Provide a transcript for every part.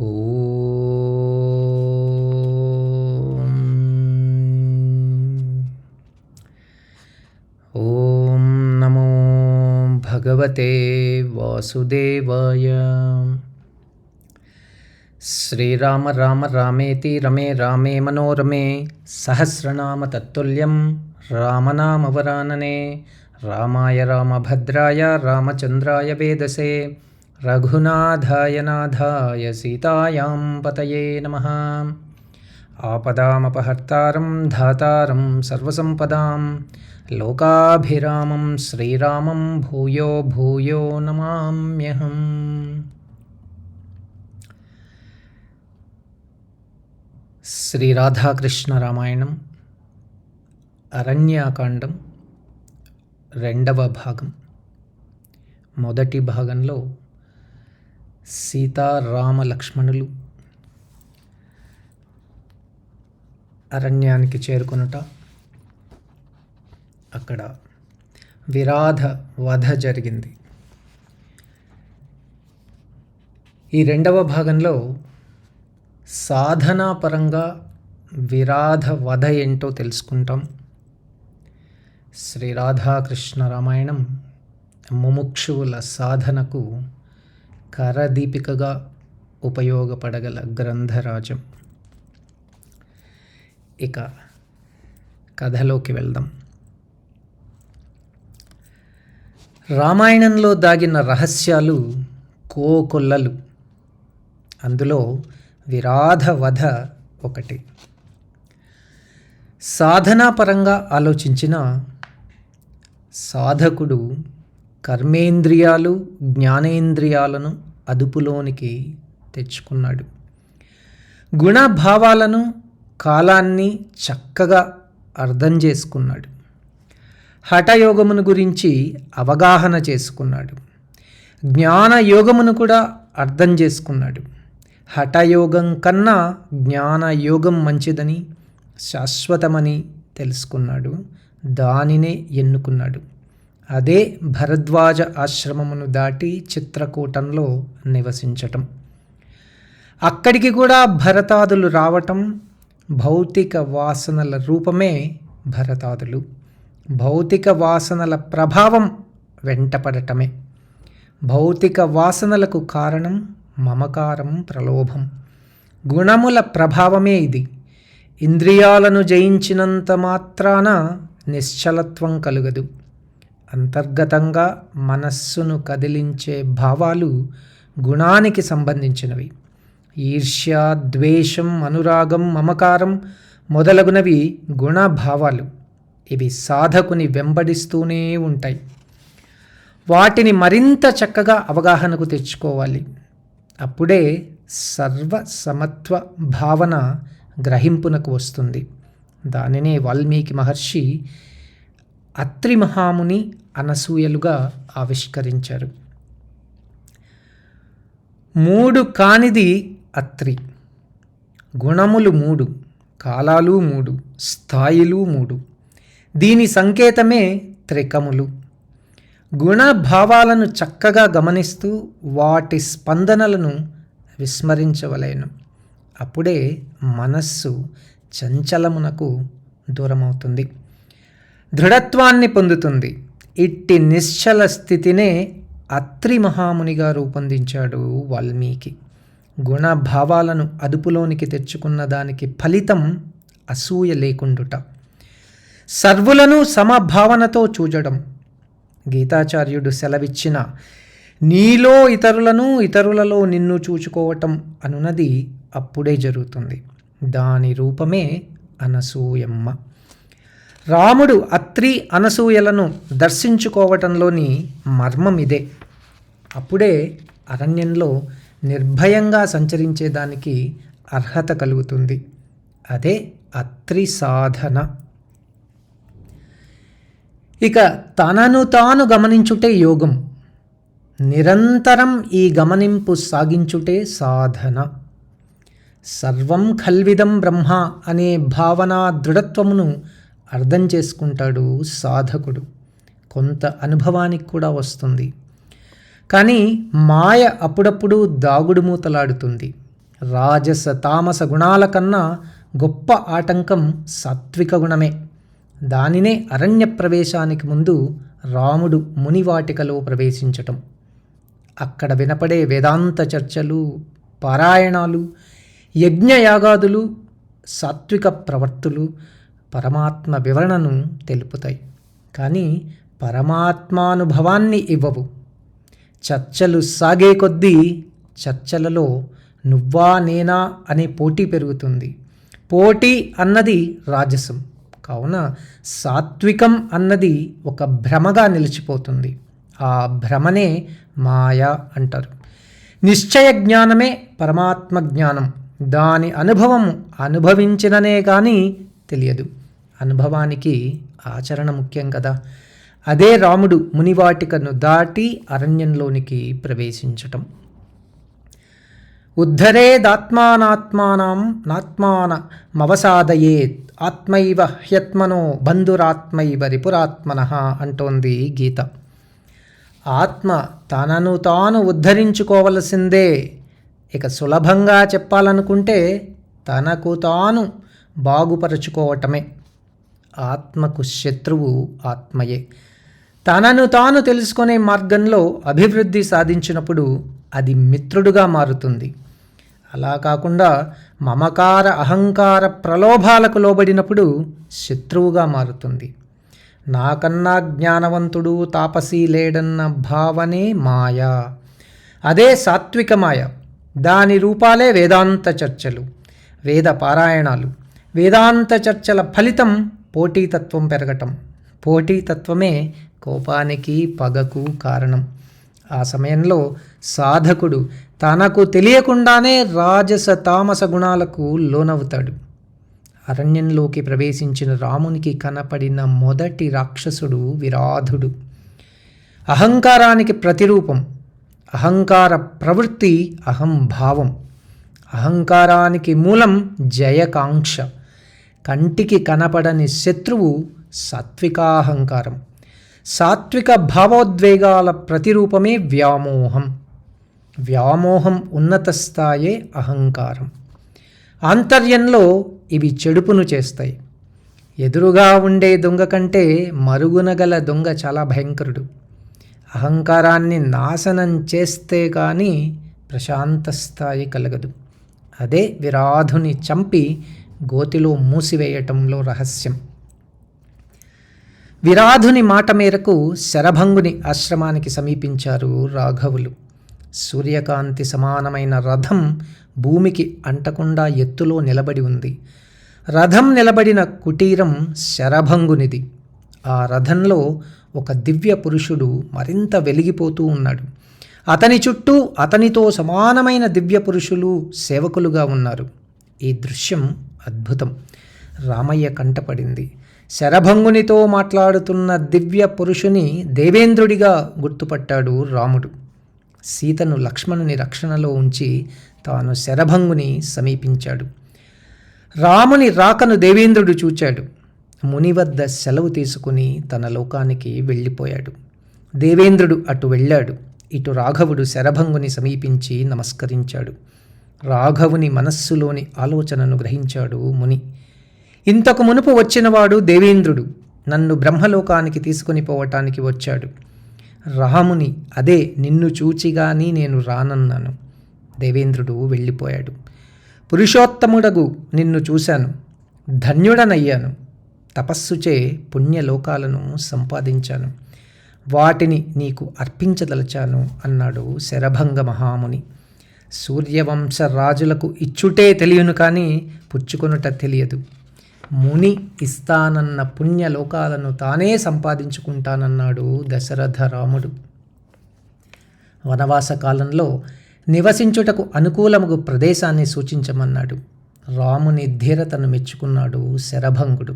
ॐ नमो भगवते वासुदेवाय। श्रीराम राम रामेति रमे रामे मनोरमे सहस्रनाम तत्तुल्यं रामनामवरानने रामाय रामभद्राय रामचन्द्राय वेदसे రఘునాథాయ నాథాయ సీతాయాం పతయే నమ ఆపదామపహర్తారం ధాతారం సర్వసంపదాం లోకాభిరామం శ్రీరామం భూయో భూయో నమామ్యహం శ్రీ రాధాకృష్ణ రామాయణం అరణ్యాకాండం రెండవ భాగం మొదటి భాగంలో సీతారామ లక్ష్మణులు అరణ్యానికి చేరుకొనుట. అక్కడ విరాధ వధ జరిగింది. ఈ రెండవ భాగంలో సాధనాపరంగా విరాధ వధ ఏంటో తెలుసుకుంటాం. శ్రీ రాధాకృష్ణ రామాయణం ముముక్షువుల సాధనకు కరదీపికగా ఉపయోగపడగల గ్రంథరాజం. ఇక కథలోకి వెళ్దాం. రామాయణంలో దాగిన రహస్యాలు కోకొల్లలు. అందులో విరాధ వధ ఒకటి. సాధనాపరంగా ఆలోచించిన సాధకుడు కర్మేంద్రియాలు జ్ఞానేంద్రియాలను అదుపులోనికి తెచ్చుకున్నాడు. గుణభావాలను కాలాన్ని చక్కగా అర్థం చేసుకున్నాడు. హఠయోగమును గురించి అవగాహన చేసుకున్నాడు. జ్ఞానయోగమును కూడా అర్థం చేసుకున్నాడు. హఠయోగం కన్నా జ్ఞానయోగం మంచిదని శాశ్వతమని తెలుసుకున్నాడు. దానినే ఎన్నుకున్నాడు. అదే భరద్వాజ ఆశ్రమమును దాటి చిత్రకూటంలో నివసించటం. అక్కడికి కూడా భరతాదులు రావటం భౌతిక వాసనల రూపమే భరతాదులు. భౌతిక వాసనల ప్రభావం వెంటపడటమే. భౌతిక వాసనలకు కారణం మమకారం ప్రలోభం. గుణముల ప్రభావమే ఇది. ఇంద్రియాలను జయించినంత మాత్రాన నిశ్చలత్వం కలుగదు. అంతర్గతంగా మనస్సును కదిలించే భావాలు గుణానికి సంబంధించినవి. ఈర్ష్య ద్వేషం అనురాగం మమకారం మొదలగునవి గుణభావాలు. ఇవి సాధకుని వెంబడిస్తూనే ఉంటాయి. వాటిని మరింత చక్కగా అవగాహనకు తెచ్చుకోవాలి. అప్పుడే సర్వ సమత్వ భావన గ్రహింపునకు వస్తుంది. దానినే వాల్మీకి మహర్షి అత్రి మహాముని అనసూయలుగా ఆవిష్కరించారు. మూడు కానిది అత్రి. గుణములు మూడు కాలాలు మూడు స్థాయిలు మూడు. దీని సంకేతమే త్రికములు. గుణభావాలను చక్కగా గమనిస్తూ వాటి స్పందనలను విస్మరించవలేను. అప్పుడే మనస్సు చంచలమునకు దూరమవుతుంది. దృఢత్వాన్ని పొందుతుంది. ఇట్టి నిశ్చల స్థితినే అత్రి మహామునిగా రూపొందించాడు వాల్మీకి. గుణభావాలను అదుపులోనికి తెచ్చుకున్న దానికి ఫలితం అసూయ లేకుండుట. సర్వులను సమభావనతో చూడడం గీతాచార్యుడు సెలవిచ్చిన నీలో ఇతరులను ఇతరులలో నిన్ను చూచుకోవటం అనున్నది అప్పుడే జరుగుతుంది. దాని రూపమే అనసూయమ్మ. రాముడు అత్రి అనసూయలను దర్శించుకోవటంలోని మర్మం ఇదే. అప్పుడే అరణ్యంలో నిర్భయంగా సంచరించేదానికి అర్హత కలుగుతుంది. అదే అత్రి సాధన. ఇక తనను తాను గమనించుటే యోగం. నిరంతరం ఈ గమనింపు సాగించుటే సాధన. సర్వం ఖల్విదం బ్రహ్మ అనే భావన దృఢత్వమును అర్థం చేసుకుంటాడు సాధకుడు. కొంత అనుభవానికి కూడా వస్తుంది. కానీ మాయ అప్పుడప్పుడు దాగుడు మూతలాడుతుంది. రాజస తామస గుణాల కన్నా గొప్ప ఆటంకం సాత్విక గుణమే. దానినే అరణ్య ప్రవేశానికి ముందు రాముడు మునివాటికలో ప్రవేశించటం. అక్కడ వినపడే వేదాంత చర్చలు పారాయణాలు యజ్ఞయాగాదులు సాత్విక ప్రవర్తులు పరమాత్మ వివరణను తెలుపుతాయి. కానీ పరమాత్మానుభవాన్ని ఇవ్వవు. చర్చలు సాగే కొద్దీ చర్చలలో నువ్వా నేనా అనే పోటీ పెరుగుతుంది. పోటీ అన్నది రాజసం. కావున సాత్వికం అన్నది ఒక భ్రమగా నిలిచిపోతుంది. ఆ భ్రమనే మాయ అంటారు. నిశ్చయ జ్ఞానమే పరమాత్మ జ్ఞానం. దాని అనుభవం అనుభవించిననే కానీ తెలియదు. అనుభవానికి ఆచరణ ముఖ్యం కదా. అదే రాముడు మునివాటికను దాటి అరణ్యంలోనికి ప్రవేశించటం. ఉద్ధరేదాత్మానాత్మానం నాత్మాన మవసాదయేత్ ఆత్మైవ హ్యత్మనో బంధురాత్మైవ రిపురాత్మన అంటోంది గీత. ఆత్మ తనను తాను ఉద్ధరించుకోవలసిందే. ఇక సులభంగా చెప్పాలనుకుంటే తనకు తాను బాగుపరుచుకోవటమే. ఆత్మకు శత్రువు ఆత్మయే. తనను తాను తెలుసుకునే మార్గంలో అభివృద్ధి సాధించినప్పుడు అది మిత్రుడుగా మారుతుంది. అలా కాకుండా మమకార అహంకార ప్రలోభాలకు లోబడినప్పుడు శత్రువుగా మారుతుంది. నాకన్నా జ్ఞానవంతుడు తాపసీ లేడన్న భావనే మాయ. అదే సాత్విక మాయ. దాని రూపాలే వేదాంత చర్చలు వేద పారాయణాలు. వేదాంత చర్చల ఫలితం పోటీతత్వం పెరగటం. పోటీతత్వమే కోపానికి పగకు కారణం. ఆ సమయంలో సాధకుడు తనకు తెలియకుండానే రాజస తామస గుణాలకు లోనవుతాడు. అరణ్యంలోకి ప్రవేశించిన రామునికి కనపడిన మొదటి రాక్షసుడు విరాధుడు. అహంకారానికి ప్రతిరూపం. అహంకార ప్రవృత్తి అహంభావం. అహంకారానికి మూలం జయకాంక్ష. కంటికి కనపడని శత్రువు సాత్వికాహంకారం. సాత్విక భావోద్వేగాల ప్రతిరూపమే వ్యామోహం. వ్యామోహం ఉన్నత స్థాయే అహంకారం. ఆంతర్యంలో ఇవి చెడుపును చేస్తాయి. ఎదురుగా ఉండే దొంగ కంటే మరుగున గల దొంగ చాలా భయంకరుడు. అహంకారాన్ని నాశనం చేస్తే కానీ ప్రశాంత స్థాయి కలగదు. అదే విరాధుని చంపి గోతిలో మూసివేయటంలో రహస్యం. విరాధుని మాట మేరకు శరభంగుని ఆశ్రమానికి సమీపించారు రాఘవులు. సూర్యకాంతి సమానమైన రథం భూమికి అంటకుండా ఎత్తులో నిలబడి ఉంది. రథం నిలబడిన కుటీరం శరభంగునిది. ఆ రథంలో ఒక దివ్య పురుషుడు మరింత వెలిగిపోతూ ఉన్నాడు. అతని చుట్టూ అతనితో సమానమైన దివ్య పురుషులు సేవకులుగా ఉన్నారు. ఈ దృశ్యం అద్భుతం. రామయ్య కంటపడింది. శరభంగునితో మాట్లాడుతున్న దివ్య పురుషుని దేవేంద్రుడిగా గుర్తుపట్టాడు రాముడు. సీతను లక్ష్మణుని రక్షణలో ఉంచి తాను శరభంగుని సమీపించాడు. రాముని రాకను దేవేంద్రుడు చూచాడు. ముని వద్ద సెలవు తీసుకుని తన లోకానికి వెళ్ళిపోయాడు. దేవేంద్రుడు అటు వెళ్ళాడు. ఇటు రాఘవుడు శరభంగుని సమీపించి నమస్కరించాడు. రాఘవుని మనస్సులోని ఆలోచనను గ్రహించాడు ముని. ఇంతకు మునుపు వచ్చినవాడు దేవేంద్రుడు. నన్ను బ్రహ్మలోకానికి తీసుకొని పోవటానికి వచ్చాడు. రాముని అదే నిన్ను చూచిగాని నేను రానన్నాను. దేవేంద్రుడు వెళ్ళిపోయాడు. పురుషోత్తముడగు నిన్ను చూశాను. ధన్యుడనయ్యాను. తపస్సుచే పుణ్యలోకాలను సంపాదించాను. వాటిని నీకు అర్పించదలచాను అన్నాడు శరభంగ మహాముని. సూర్యవంశ రాజులకు ఇచ్చుటే తెలియను కానీ పుచ్చుకొనుట తెలియదు. ముని ఇస్తానన్న పుణ్యలోకాలను తానే సంపాదించుకుంటానన్నాడు దశరథ రాముడు వనవాస కాలంలో నివసించుటకు అనుకూలముగు ప్రదేశాన్ని సూచించమన్నాడు. రాముని ధీరతను మెచ్చుకున్నాడు శరభంగుడు.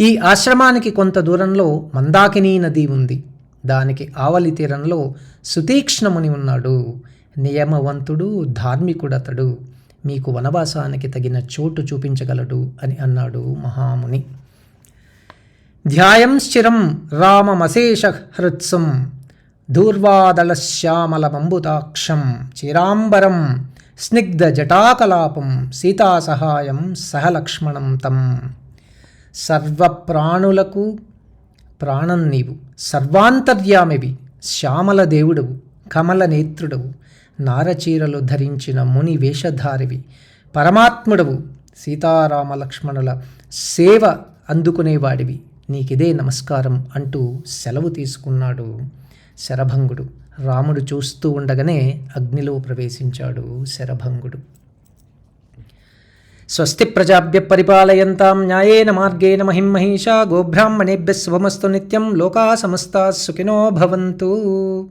ఈ ఆశ్రమానికి కొంత దూరంలో మందాకినీ నది ఉంది. దానికి ఆవలి తీరంలో సుతీక్ష్ణముని ఉన్నాడు. నియమవంతుడు ధార్మికుడతడు. మీకు వనవాసానికి తగిన చోటు చూపించగలడు అని అన్నాడు మహాముని. ధ్యాయం స్థిరం రామమశేష హృత్సం దూర్వాదళశ్యామలమంబుతాక్షం చిరాంబరం స్నిగ్ధ జటాకలాపం సీతాసహాయం సహలక్ష్మణం తం. సర్వప్రాణులకు ప్రాణం నీవు సర్వాంతర్యామివి శ్యామల దేవుడవు కమల నేత్రుడవు నారచీరలు ధరించిన ముని వేషధారివి. పరమాత్ముడవు సీతారామ లక్ష్మణుల సేవ అందుకునేవాడివి. నీకిదే నమస్కారం అంటూ సెలవు తీసుకున్నాడు శరభంగుడు. రాముడు చూస్తూ ఉండగానే అగ్నిలో ప్రవేశించాడు శరభంగుడు. స్వస్తి ప్రజాభ్య పరిపాలయంతాం న్యాయేన మార్గేణ మహిం మహిషా గోబ్రాహ్మణేభ్య శుభమస్తు నిత్యం లోకా సమస్తా సుఖినో భవంతు.